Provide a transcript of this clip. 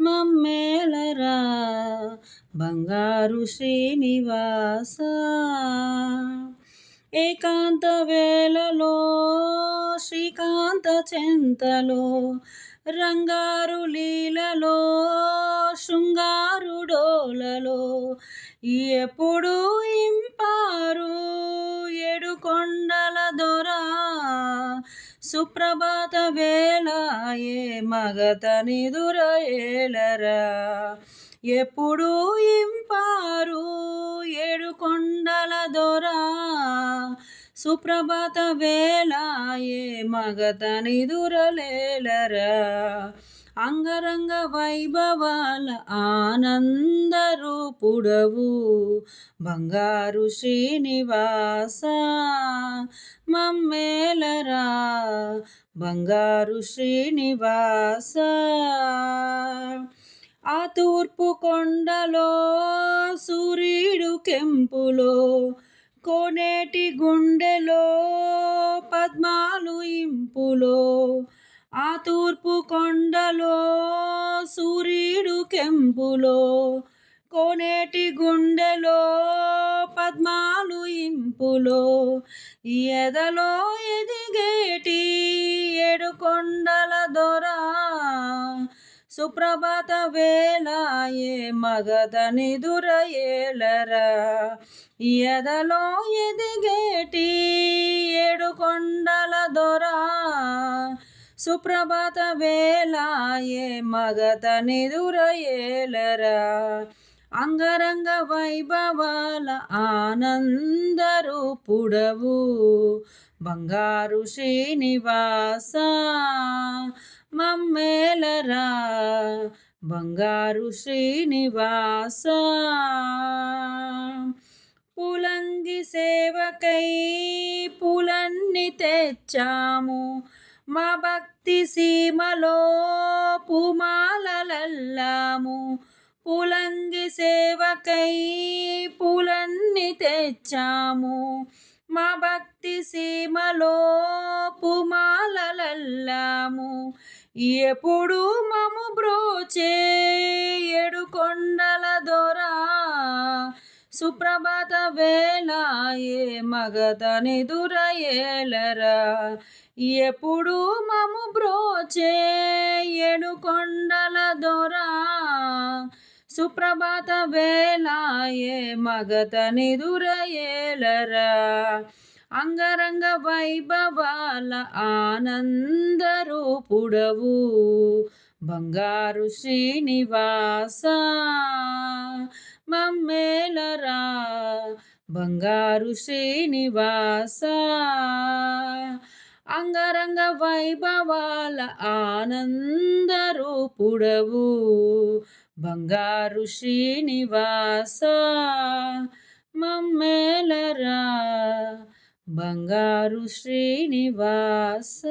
మమ్మేలరా బంగారు శ్రీనివాస. ఏకాంత వేళలో శ్రీకాంత చెంతలో రంగారు లీలలో శృంగారు డోలలో ఎప్పుడు ఇంపారు? ఎడుకొండ సుప్రభాత వేళ ఏ మగతని ఏలరా. ఎప్పుడు ఇంపారు ఏడు కొండల దొరా. సుప్రభాత వేళ ఏ మగతని దురలేలరా అంగరంగ వైభవాల ఆనందరూపుడవు బంగారు శ్రీనివాస మమ్మేలరా. బంగారు శ్రీనివాస ఆ తూర్పు కొండలో సూర్యుడు కెంపులో కోనేటి గుండెలో పద్మాలు ఇంపులో. ఆ తూర్పు కొండలో సూర్యుడు కెంపులో కోనేటి గుండెలో పద్మాలు ఇంపులో ఎదలో ఎదిగేటి ఏడు కొండల దొరా సుప్రభాత వేళ ఏ దుర దురయేలరా ఎదలో ఎదిగేటి ఏడు కొండల సుప్రభాత వేళ ఏ మగత నిదురయేలరా అంగరంగ వైభవాల ఆనందరూపుడవు బంగారు శ్రీనివాస మమ్మేలరా. బంగారు శ్రీనివాస పులంగి సేవకై పులన్ని తెచ్చాము. మా భక్తి సీమలో పుమాలలల్లాము. పులంగి సేవకై పూలన్ని తెచ్చాము. మా భక్తి సీమలో పుమాలలల్లాము. ఎప్పుడు మము బ్రోచే ఎడుకో సుప్రభాత వేలాయే మగతని దురయేలరా. ఎప్పుడు మము బ్రోచే ఏడు కొండల దొరా. సుప్రభాత వేలాయే మగతని దురయేలరా. అంగరంగ వైభవాల ఆనందరూపుడవు బంగారు శ్రీనివాస. బంగారు శ్రీనివాస. అంగరంగ వైభవాల ఆనందరూపుడవు బంగారు శ్రీనివాస మమ్మేలరా. బంగారు శ్రీనివాస.